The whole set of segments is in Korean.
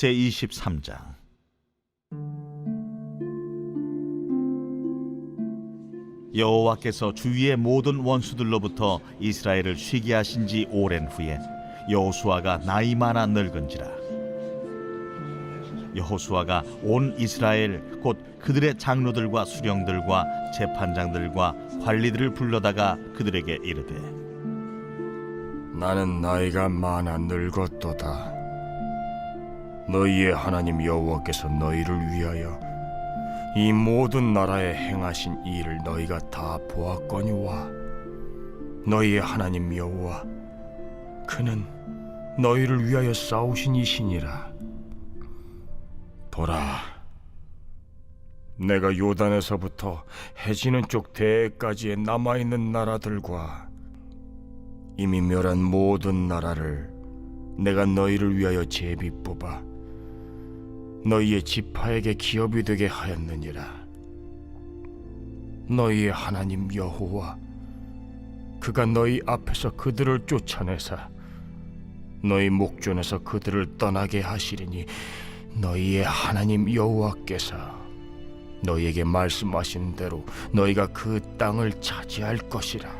제23장 여호와께서 주위의 모든 원수들로부터 이스라엘을 쉬게 하신 지 오랜 후에 여호수아가 나이 많아 늙은지라 여호수아가 온 이스라엘 곧 그들의 장로들과 수령들과 재판장들과 관리들을 불러다가 그들에게 이르되 나는 나이가 많아 늙었도다. 너희의 하나님 여호와께서 너희를 위하여 이 모든 나라에 행하신 이 일을 너희가 다 보았거니와 너희의 하나님 여호와 그는 너희를 위하여 싸우신 이시니라. 보라, 내가 요단에서부터 해지는 쪽 대까지의 남아 있는 나라들과 이미 멸한 모든 나라를 내가 너희를 위하여 제비 뽑아 너희의 지파에게 기업이 되게 하였느니라. 너희의 하나님 여호와 그가 너희 앞에서 그들을 쫓아내사 너희 목전에서 그들을 떠나게 하시리니 너희의 하나님 여호와께서 너희에게 말씀하신 대로 너희가 그 땅을 차지할 것이라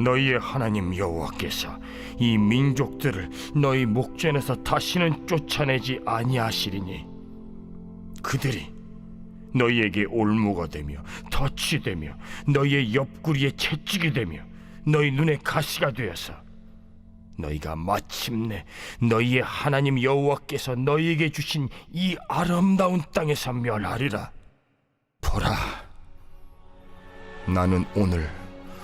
너희의 하나님 여호와께서 이 민족들을 너희 목전에서 다시는 쫓아내지 아니하시리니 그들이 너희에게 올무가 되며 덫이 되며 너희의 옆구리에 채찍이 되며 너희 눈에 가시가 되어서 너희가 마침내 너희의 하나님 여호와께서 너희에게 주신 이 아름다운 땅에서 멸하리라. 보라 나는 오늘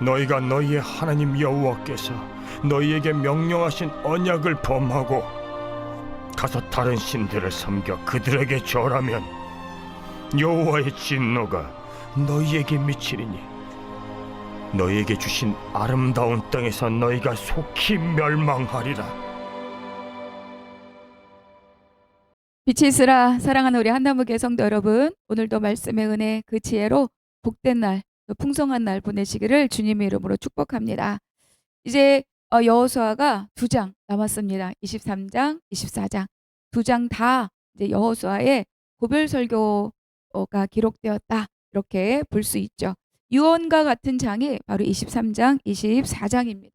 너희가 너희의 하나님 여호와께서 너희에게 명령하신 언약을 범하고 가서 다른 신들을 섬겨 그들에게 절하면 여호와의 진노가 너희에게 미치리니 너희에게 주신 아름다운 땅에서 너희가 속히 멸망하리라. 빛이 있으라. 사랑하는 우리 한나무교 성도 여러분 오늘도 말씀의 은혜 그 지혜로 복된 날또 풍성한 날 보내시기를 주님의 이름으로 축복합니다. 이제 어, 여호수아가 두 장 남았습니다. 23장, 24장 두 장 다 이제 여호수아의 고별 설교가 기록되었다 이렇게 볼 수 있죠. 유언과 같은 장이 바로 23장, 24장입니다.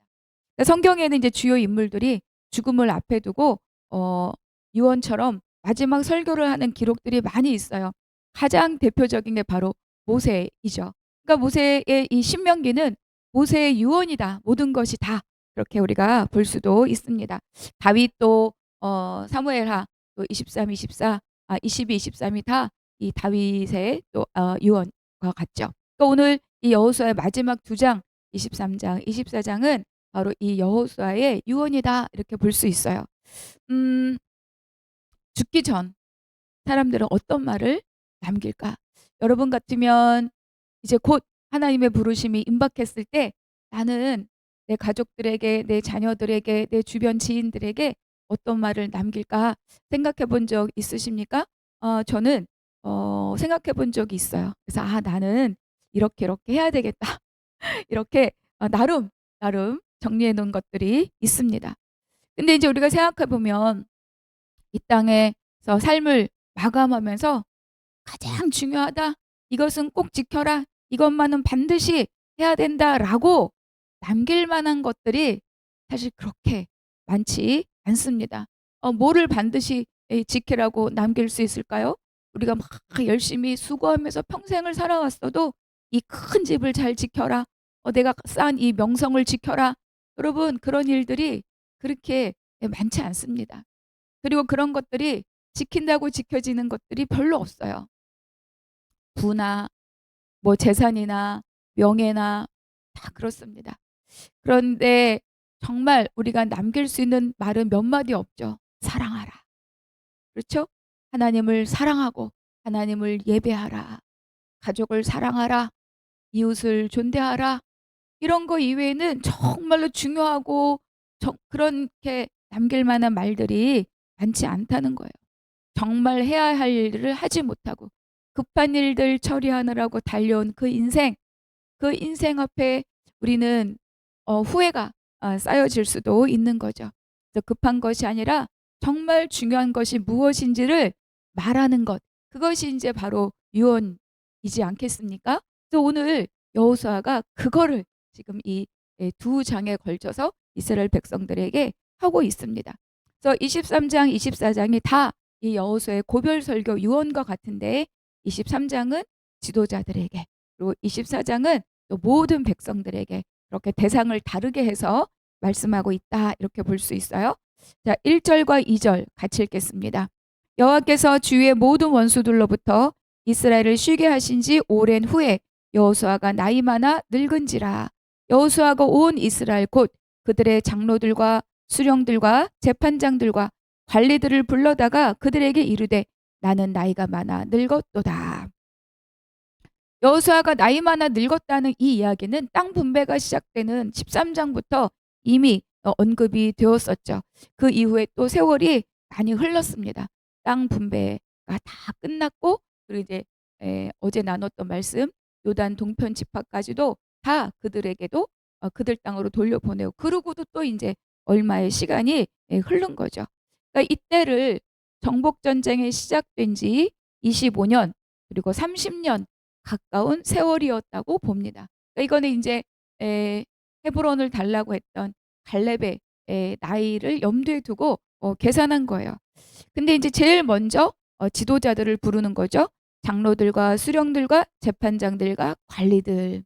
그러니까 성경에는 이제 주요 인물들이 죽음을 앞에 두고 어, 유언처럼 마지막 설교를 하는 기록들이 많이 있어요. 가장 대표적인 게 바로 모세이죠. 그러니까 모세의 이 신명기는 모세의 유언이다. 모든 것이 다 그렇게 우리가 볼 수도 있습니다. 다윗도 어, 사무엘하 또 23, 24, 아 22, 23이 다 이 다윗의 또 어, 유언과 같죠. 그러니까 오늘 이 여호수아의 마지막 두 장, 23장, 24장은 바로 이 여호수아의 유언이다 이렇게 볼 수 있어요. 음, 죽기 전 사람들은 어떤 말을 남길까? 여러분 같으면 이제 곧 하나님의 부르심이 임박했을 때 나는 내 가족들에게, 내 자녀들에게, 내 주변 지인들에게 어떤 말을 남길까 생각해 본 적 있으십니까? 어, 저는 어, 생각해 본 적이 있어요. 그래서 아, 나는 이렇게 이렇게 해야 되겠다. 이렇게 어, 나름 나름 정리해 놓은 것들이 있습니다. 근데 이제 우리가 생각해 보면 이 땅에서 삶을 마감하면서 가장 중요하다. 이것은 꼭 지켜라. 이것만은 반드시 해야 된다라고 남길 만한 것들이 사실 그렇게 많지 않습니다. 어, 뭐를 반드시 에, 지키라고 남길 수 있을까요? 우리가 막 열심히 수고하면서 평생을 살아왔어도 이 큰 집을 잘 지켜라. 어, 내가 쌓은 이 명성을 지켜라. 여러분 그런 일들이 그렇게 많지 않습니다. 그리고 그런 것들이 지킨다고 지켜지는 것들이 별로 없어요. 부나 뭐 재산이나 명예나 다 그렇습니다. 그런데 정말 우리가 남길 수 있는 말은 몇 마디 없죠. 사랑하라. 그렇죠? 하나님을 사랑하고 하나님을 예배하라. 가족을 사랑하라. 이웃을 존대하라. 이런 거 이외에는 정말로 중요하고 저, 그렇게 남길 만한 말들이 많지 않다는 거예요. 정말 해야 할 일들을 하지 못하고 급한 일들 처리하느라고 달려온 그 인생, 그 인생 앞에 우리는 어, 후회가 아, 쌓여질 수도 있는 거죠. 급한 것이 아니라 정말 중요한 것이 무엇인지를 말하는 것, 그것이 이제 바로 유언이지 않겠습니까? 그래서 오늘 여호수아가 그거를 지금 이 두 장에 걸쳐서 이스라엘 백성들에게 하고 있습니다. 그래서 23장, 24장이 다 이 여호수아의 고별 설교 유언과 같은데 23장은 지도자들에게 그리고 24장은 또 모든 백성들에게 그렇게 대상을 다르게 해서 말씀하고 있다 이렇게 볼 수 있어요. 자, 1절과 2절 같이 읽겠습니다. 여호와께서 주위의 모든 원수들로부터 이스라엘을 쉬게 하신 지 오랜 후에 여호수아가 나이 많아 늙은지라 여호수아가 온 이스라엘 곧 그들의 장로들과 수령들과 재판장들과 관리들을 불러다가 그들에게 이르되 나는 나이가 많아 늙었도다. 여호수아가 나이 많아 늙었다는 이 이야기는 땅 분배가 시작되는 13장부터 이미 어, 언급이 되었었죠. 그 이후에 또 세월이 많이 흘렀습니다. 땅 분배가 다 끝났고 그리고 이제 에, 어제 나눴던 말씀 요단 동편 지파까지도 다 그들에게도 어, 그들 땅으로 돌려보내고 그러고도 또 이제 얼마의 시간이 에, 흐른 거죠. 그러니까 이때를 정복 전쟁이 시작된 지 25년 그리고 30년 가까운 세월이었다고 봅니다. 그러니까 이거는 이제 에, 헤브론을 달라고 했던 갈렙의 에, 나이를 염두에 두고 어, 계산한 거예요. 근데 이제 제일 먼저 어, 지도자들을 부르는 거죠. 장로들과 수령들과 재판장들과 관리들.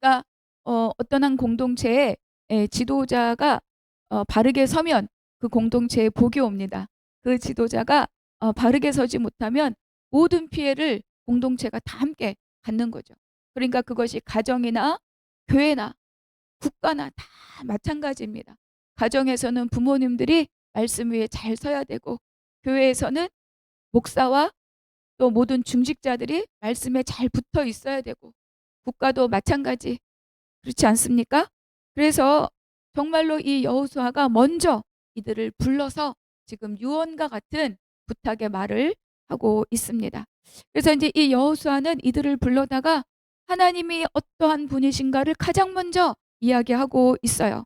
그러니까 어, 어떤 한 공동체에 에, 지도자가 어, 바르게 서면 그 공동체에 복이 옵니다. 그 지도자가 어, 바르게 서지 못하면 모든 피해를 공동체가 다 함께 갖는 거죠. 그러니까 그것이 가정이나 교회나 국가나 다 마찬가지입니다. 가정에서는 부모님들이 말씀 위에 잘 서야 되고 교회에서는 목사와 또 모든 중직자들이 말씀에 잘 붙어 있어야 되고 국가도 마찬가지 그렇지 않습니까? 그래서 정말로 이 여호수아가 먼저 이들을 불러서 지금 유언과 같은 부탁의 말을 하고 있습니다. 그래서 이제 이 여호수아는 이들을 불러다가 하나님이 어떠한 분이신가를 가장 먼저 이야기하고 있어요.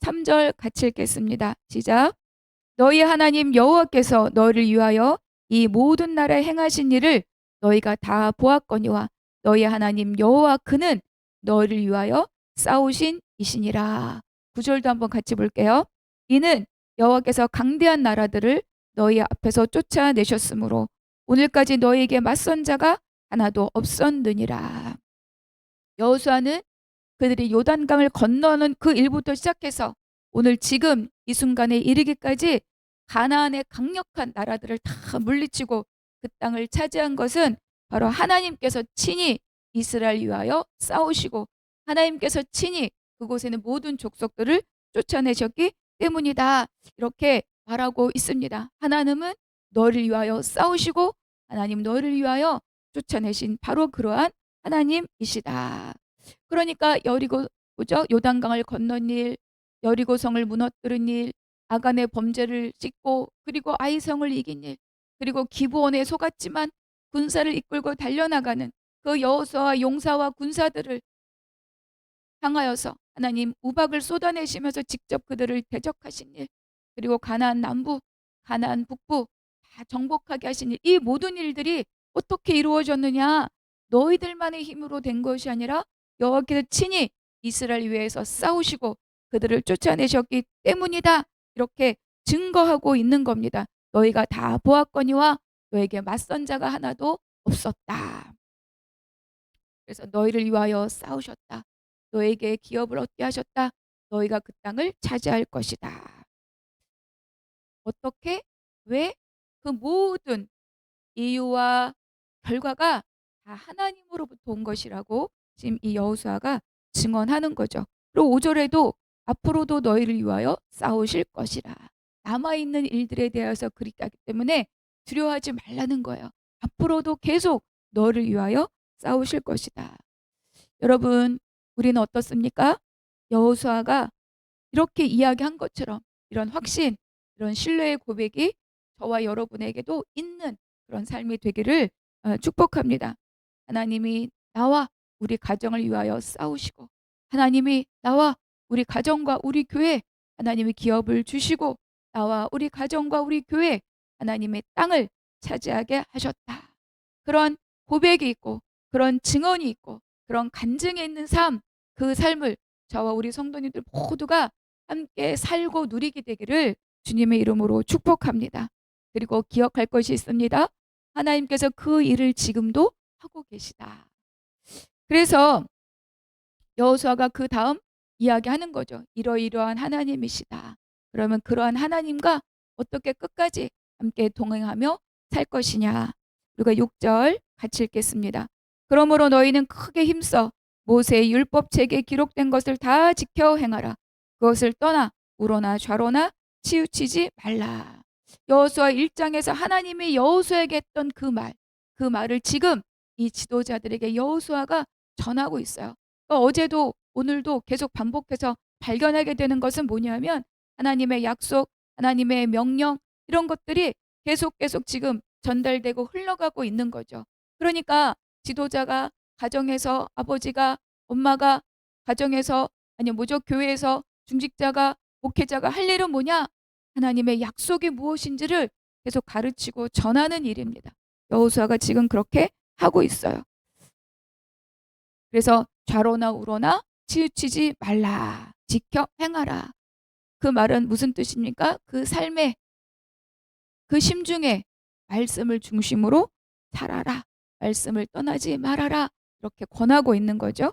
3절 같이 읽겠습니다. 시작. 너희 하나님 여호와께서 너를 위하여 이 모든 나라에 행하신 일을 너희가 다 보았거니와 너희 하나님 여호와 그는 너희를 위하여 싸우신 이시니라. 구절도 한번 같이 볼게요. 이는 여호와께서 강대한 나라들을 너희 앞에서 쫓아내셨으므로 오늘까지 너희에게 맞선 자가 하나도 없었느니라. 여호수아는 그들이 요단강을 건너는 그 일부터 시작해서 오늘 지금 이 순간에 이르기까지 가나안의 강력한 나라들을 다 물리치고 그 땅을 차지한 것은 바로 하나님께서 친히 이스라엘 위하여 싸우시고 하나님께서 친히 그곳에 있는 모든 족속들을 쫓아내셨기 때문이다. 이렇게 말하고 있습니다. 하나님은 너를 위하여 싸우시고 하나님 너를 위하여 쫓아내신 바로 그러한 하나님이시다. 그러니까 여리고 뭐죠? 요단강을 건넌 일, 여리고성을 무너뜨린 일, 아간의 범죄를 씻고 그리고 아이성을 이긴 일, 그리고 기브온에 속았지만 군사를 이끌고 달려나가는 그 여호수아와 용사와 군사들을 향하여서 하나님 우박을 쏟아내시면서 직접 그들을 대적하신 일, 그리고 가나안 남부, 가나안 북부 다 정복하게 하신 일, 이 모든 일들이 어떻게 이루어졌느냐? 너희들만의 힘으로 된 것이 아니라 여호와께서 친히 이스라엘 위해서 싸우시고 그들을 쫓아내셨기 때문이다. 이렇게 증거하고 있는 겁니다. 너희가 다 보았거니와 너에게 맞선 자가 하나도 없었다. 그래서 너희를 위하여 싸우셨다. 너에게 기업을 얻게 하셨다. 너희가 그 땅을 차지할 것이다. 어떻게? 왜? 그 모든 이유와 결과가 다 하나님으로부터 온 것이라고 지금 이 여호수아가 증언하는 거죠. 그리고 5절에도 앞으로도 너희를 위하여 싸우실 것이라. 남아 있는 일들에 대해서 하기 때문에 두려워하지 말라는 거예요. 앞으로도 계속 너를 위하여 싸우실 것이다. 여러분, 우리는 어떻습니까? 여호수아가 이렇게 이야기한 것처럼 이런 확신, 이런 신뢰의 고백이 저와 여러분에게도 있는 그런 삶이 되기를 어, 축복합니다. 하나님이 나와 우리 가정을 위하여 싸우시고 하나님이 나와 우리 가정과 우리 교회 하나님이 기업을 주시고 나와 우리 가정과 우리 교회 하나님의 땅을 차지하게 하셨다. 그런 고백이 있고 그런 증언이 있고 그런 간증에 있는 삶, 그 삶을 저와 우리 성도님들 모두가 함께 살고 누리게 되기를 주님의 이름으로 축복합니다. 그리고 기억할 것이 있습니다. 하나님께서 그 일을 지금도 하고 계시다. 그래서 여호수아가 그 다음 이야기하는 거죠. 이러이러한 하나님이시다. 그러면 그러한 하나님과 어떻게 끝까지 함께 동행하며 살 것이냐. 우리가 6절 같이 읽겠습니다. 그러므로 너희는 크게 힘써 모세의 율법책에 기록된 것을 다 지켜 행하라. 그것을 떠나 우로나 좌로나 치우치지 말라. 여호수아 1장에서 하나님이 여호수아에게 했던 그 말, 그 말을 지금 이 지도자들에게 여호수아가 전하고 있어요. 그러니까 어제도 오늘도 계속 반복해서 발견하게 되는 것은 뭐냐면 하나님의 약속, 하나님의 명령 이런 것들이 계속 계속 지금 전달되고 흘러가고 있는 거죠. 그러니까 지도자가 가정에서 아버지가 엄마가 가정에서 아니 뭐죠 교회에서 중직자가 목회자가 할 일은 뭐냐 하나님의 약속이 무엇인지를 계속 가르치고 전하는 일입니다. 여호수아가 지금 그렇게 하고 있어요. 그래서 좌로나 우로나 치우치지 말라. 지켜 행하라. 그 말은 무슨 뜻입니까? 그 삶에 그 심중에 말씀을 중심으로 살아라. 말씀을 떠나지 말아라. 이렇게 권하고 있는 거죠.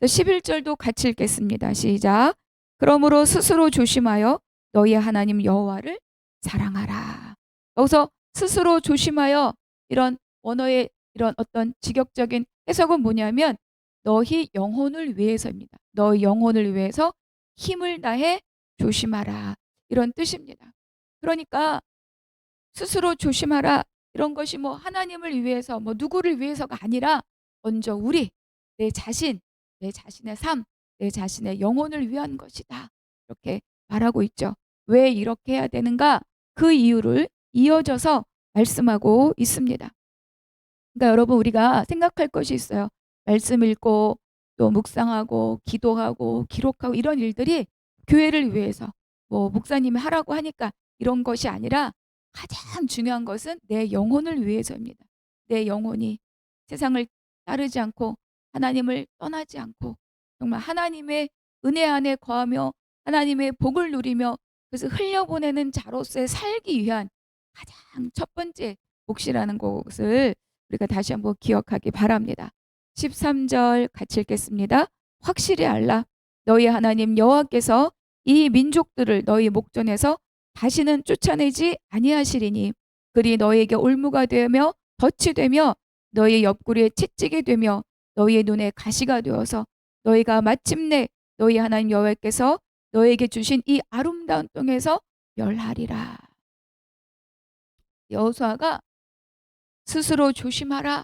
11절도 같이 읽겠습니다. 시작. 그러므로 스스로 조심하여 너희의 하나님 여호와를 사랑하라. 여기서 스스로 조심하여 이런 원어의 이런 어떤 직역적인 해석은 뭐냐면 너희 영혼을 위해서입니다. 너희 영혼을 위해서 힘을 다해 조심하라. 이런 뜻입니다. 그러니까 스스로 조심하라. 이런 것이 뭐 하나님을 위해서 뭐 누구를 위해서가 아니라 먼저 우리 내 자신, 내 자신의 삶, 내 자신의 영혼을 위한 것이다. 이렇게 말하고 있죠. 왜 이렇게 해야 되는가? 그 이유를 이어져서 말씀하고 있습니다. 그러니까 여러분 우리가 생각할 것이 있어요. 말씀 읽고 또 묵상하고 기도하고 기록하고 이런 일들이 교회를 위해서 뭐 목사님이 하라고 하니까 이런 것이 아니라 가장 중요한 것은 내 영혼을 위해서입니다. 내 영혼이 세상을 따르지 않고 하나님을 떠나지 않고 정말 하나님의 은혜 안에 거하며 하나님의 복을 누리며 그래서 흘려보내는 자로서의 살기 위한 가장 첫 번째 몫이라는 것을 우리가 다시 한번 기억하기 바랍니다. 13절 같이 읽겠습니다. 확실히 알라 너희 하나님 여호와께서 이 민족들을 너희 목전에서 다시는 쫓아내지 아니하시리니 그리 너희에게 올무가 되며 덫이 되며 너희 옆구리에 채찍이 되며 너희의 눈에 가시가 되어서 너희가 마침내 너희 하나님 여호와께서 너희에게 주신 이 아름다운 땅에서 멸하리라. 여호수아가 스스로 조심하라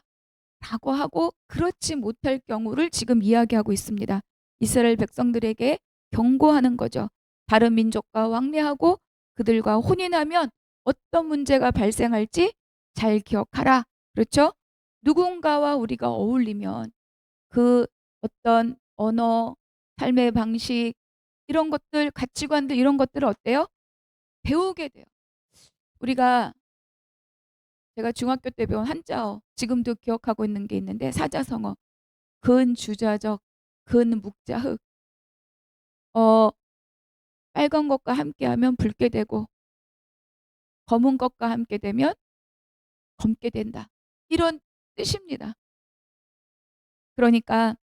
라고 하고 그렇지 못할 경우를 지금 이야기하고 있습니다. 이스라엘 백성들에게 경고하는 거죠. 다른 민족과 왕래하고 그들과 혼인하면 어떤 문제가 발생할지 잘 기억하라. 그렇죠? 누군가와 우리가 어울리면 그 어떤 언어, 삶의 방식 이런 것들, 가치관들 이런 것들을 어때요? 배우게 돼요. 우리가 제가 중학교 때 배운 한자어 지금도 기억하고 있는 게 있는데 사자성어 근주자적 근묵자흑 어 빨간 것과 함께하면 붉게 되고 검은 것과 함께 되면 검게 된다. 이런 뜻입니다. 그러니까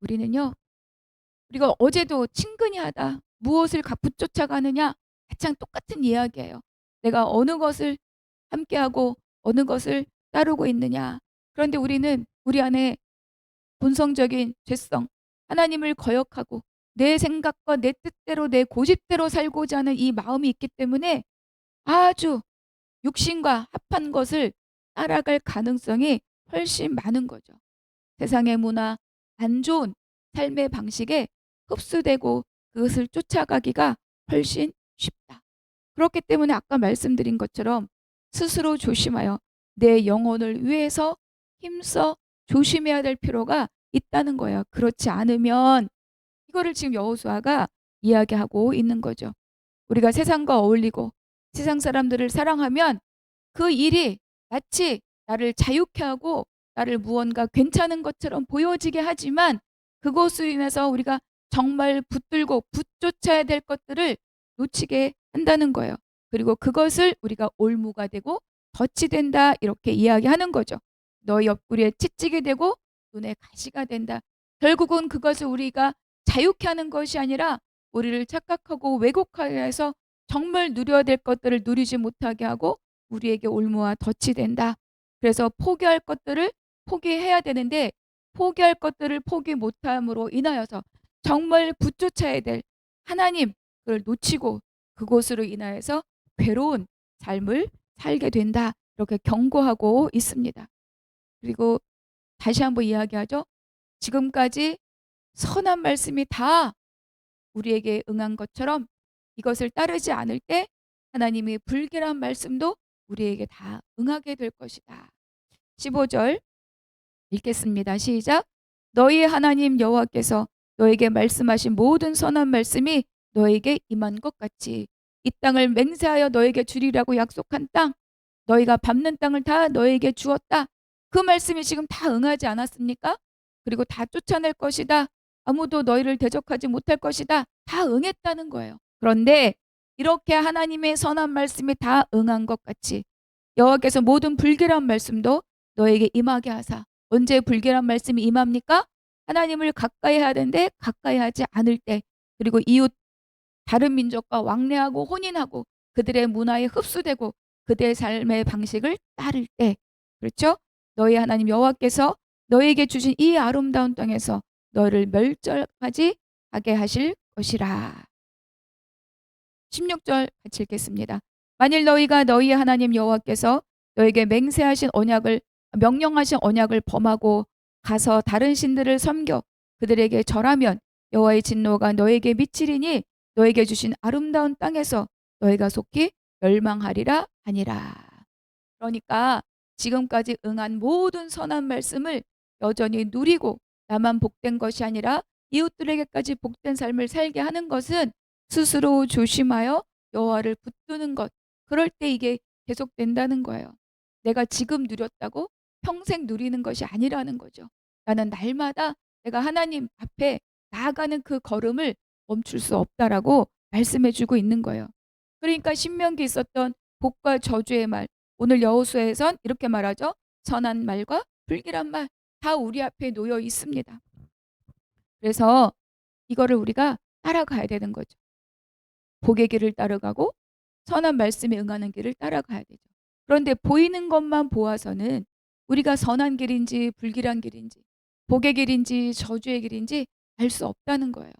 우리는요. 우리가 어제도 친근히 하다 무엇을 갖고 쫓아가느냐 가장 똑같은 이야기예요. 내가 어느 것을 함께하고 어느 것을 따르고 있느냐. 그런데 우리는 우리 안에 본성적인 죄성, 하나님을 거역하고 내 생각과 내 뜻대로 내 고집대로 살고자 하는 이 마음이 있기 때문에 아주 육신과 합한 것을 따라갈 가능성이 훨씬 많은 거죠. 세상의 문화, 안 좋은 삶의 방식에 흡수되고 그것을 쫓아가기가 훨씬 쉽다. 그렇기 때문에 아까 말씀드린 것처럼 스스로 조심하여 내 영혼을 위해서 힘써 조심해야 될 필요가 있다는 거예요. 그렇지 않으면 이거를 지금 여호수아가 이야기하고 있는 거죠. 우리가 세상과 어울리고 세상 사람들을 사랑하면 그 일이 마치 나를 자유케 하고 나를 무언가 괜찮은 것처럼 보여지게 하지만 그것으로 인해서 우리가 정말 붙들고 붙쫓아야 될 것들을 놓치게 한다는 거예요. 그리고 그것을 우리가 올무가 되고 덫이 된다 이렇게 이야기하는 거죠. 너 옆구리에 채찍이 되고 눈에 가시가 된다. 결국은 그것을 우리가 자유케 하는 것이 아니라 우리를 착각하고 왜곡하게 해서 정말 누려야 될 것들을 누리지 못하게 하고 우리에게 올무와 덫이 된다. 그래서 포기할 것들을 포기해야 되는데 포기할 것들을 포기 못함으로 인하여서 정말 붙쫓아야 될 하나님 그걸 놓치고 그곳으로 인하여서 괴로운 삶을 살게 된다. 이렇게 경고하고 있습니다. 그리고 다시 한번 이야기하죠. 지금까지 선한 말씀이 다 우리에게 응한 것처럼 이것을 따르지 않을 때 하나님의 불길한 말씀도 우리에게 다 응하게 될 것이다. 15절 읽겠습니다. 시작. 너희 하나님 여호와께서 너에게 말씀하신 모든 선한 말씀이 너에게 임한 것 같이 이 땅을 맹세하여 너에게 주리라고 약속한 땅 너희가 밟는 땅을 다 너에게 주었다. 그 말씀이 지금 다 응하지 않았습니까? 그리고 다 쫓아낼 것이다. 아무도 너희를 대적하지 못할 것이다. 다 응했다는 거예요. 그런데 이렇게 하나님의 선한 말씀이 다 응한 것 같이 여호와께서 모든 불길한 말씀도 너에게 임하게 하사 언제 불길한 말씀이 임합니까? 하나님을 가까이 되는데 가까이 하지 않을 때 그리고 이웃 다른 민족과 왕래하고 혼인하고 그들의 문화에 흡수되고 그들의 삶의 방식을 따를 때 그렇죠? 너희 하나님 여호와께서 너에게 주신 이 아름다운 땅에서 너를 멸절하지 하게 하실 것이라. 16절 같이 읽겠습니다. 만일 너희가 너희 하나님 여호와께서 너에게 맹세하신 언약을 명령하신 언약을 범하고 가서 다른 신들을 섬겨 그들에게 절하면 여호와의 진노가 너에게 미치리니 너에게 주신 아름다운 땅에서 너희가 속히 멸망하리라 하니라. 그러니까 지금까지 응한 모든 선한 말씀을 여전히 누리고 나만 복된 것이 아니라 이웃들에게까지 복된 삶을 살게 하는 것은 스스로 조심하여 여호와를 붙드는 것. 그럴 때 이게 계속된다는 거예요. 내가 지금 누렸다고 평생 누리는 것이 아니라는 거죠. 나는 날마다 내가 하나님 앞에 나아가는 그 걸음을 멈출 수 없다라고 말씀해 주고 있는 거예요. 그러니까 신명기 있었던 복과 저주의 말 오늘 여호수아에선 이렇게 말하죠. 선한 말과 불길한 말 다 우리 앞에 놓여 있습니다. 그래서 이거를 우리가 따라가야 되는 거죠. 복의 길을 따라가고 선한 말씀에 응하는 길을 따라가야 되죠. 그런데 보이는 것만 보아서는 우리가 선한 길인지 불길한 길인지 복의 길인지 저주의 길인지 알 수 없다는 거예요.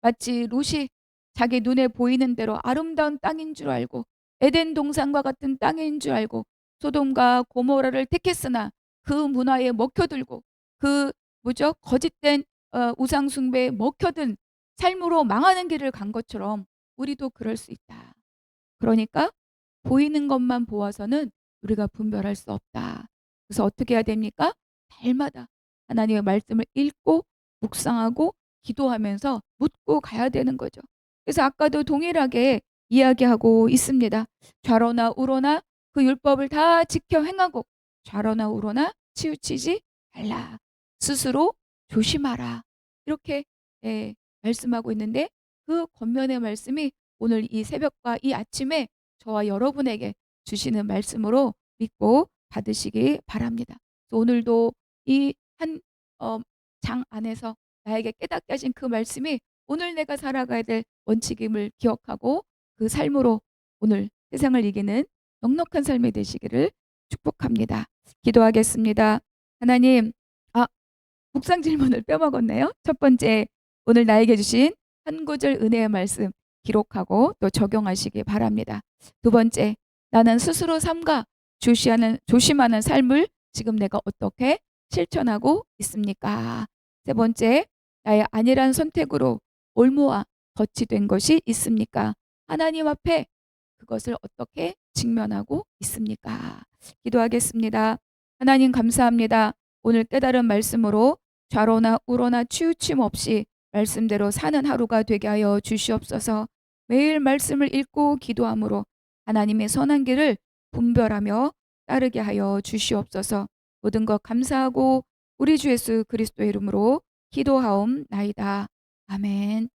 마치 롯이 자기 눈에 보이는 대로 아름다운 땅인 줄 알고 에덴 동산과 같은 땅인 줄 알고 소돔과 고모라를 택했으나 그 문화에 먹혀들고 그 뭐죠 거짓된 어, 우상 숭배에 먹혀든 삶으로 망하는 길을 간 것처럼 우리도 그럴 수 있다. 그러니까 보이는 것만 보아서는 우리가 분별할 수 없다. 그래서 어떻게 해야 됩니까? 날마다 하나님의 말씀을 읽고 묵상하고 기도하면서 묻고 가야 되는 거죠. 그래서 아까도 동일하게 이야기하고 있습니다. 좌로나 우로나 그 율법을 다 지켜 행하고 좌로나 우로나 치우치지 말라. 스스로 조심하라. 이렇게 예, 말씀하고 있는데 그 권면의 말씀이 오늘 이 새벽과 이 아침에 저와 여러분에게 주시는 말씀으로 믿고 받으시기 바랍니다. 오늘도 이한 어, 장 안에서 나에게 깨닫게 하신 그 말씀이 오늘 내가 살아가야 될 원칙임을 기억하고 그 삶으로 오늘 세상을 이기는 넉넉한 삶이 되시기를 축복합니다. 기도하겠습니다. 하나님, 아, 묵상 질문을 빼먹었네요. 첫 번째, 오늘 나에게 주신 한 구절 은혜의 말씀 기록하고 또 적용하시기 바랍니다. 두 번째, 나는 스스로 삼가 조시하는, 조심하는 삶을 지금 내가 어떻게 실천하고 있습니까? 세 번째, 나의 아니란 선택으로 올무와 덫이 된 것이 있습니까? 하나님 앞에 그것을 어떻게 직면하고 있습니까? 기도하겠습니다. 하나님 감사합니다. 오늘 깨달은 말씀으로 좌로나 우로나 치우침 없이 말씀대로 사는 하루가 되게 하여 주시옵소서. 매일 말씀을 읽고 기도함으로 하나님의 선한 길을 분별하며 따르게 하여 주시옵소서. 모든 것 감사하고 우리 주 예수 그리스도의 이름으로 기도하옵나이다. 아멘.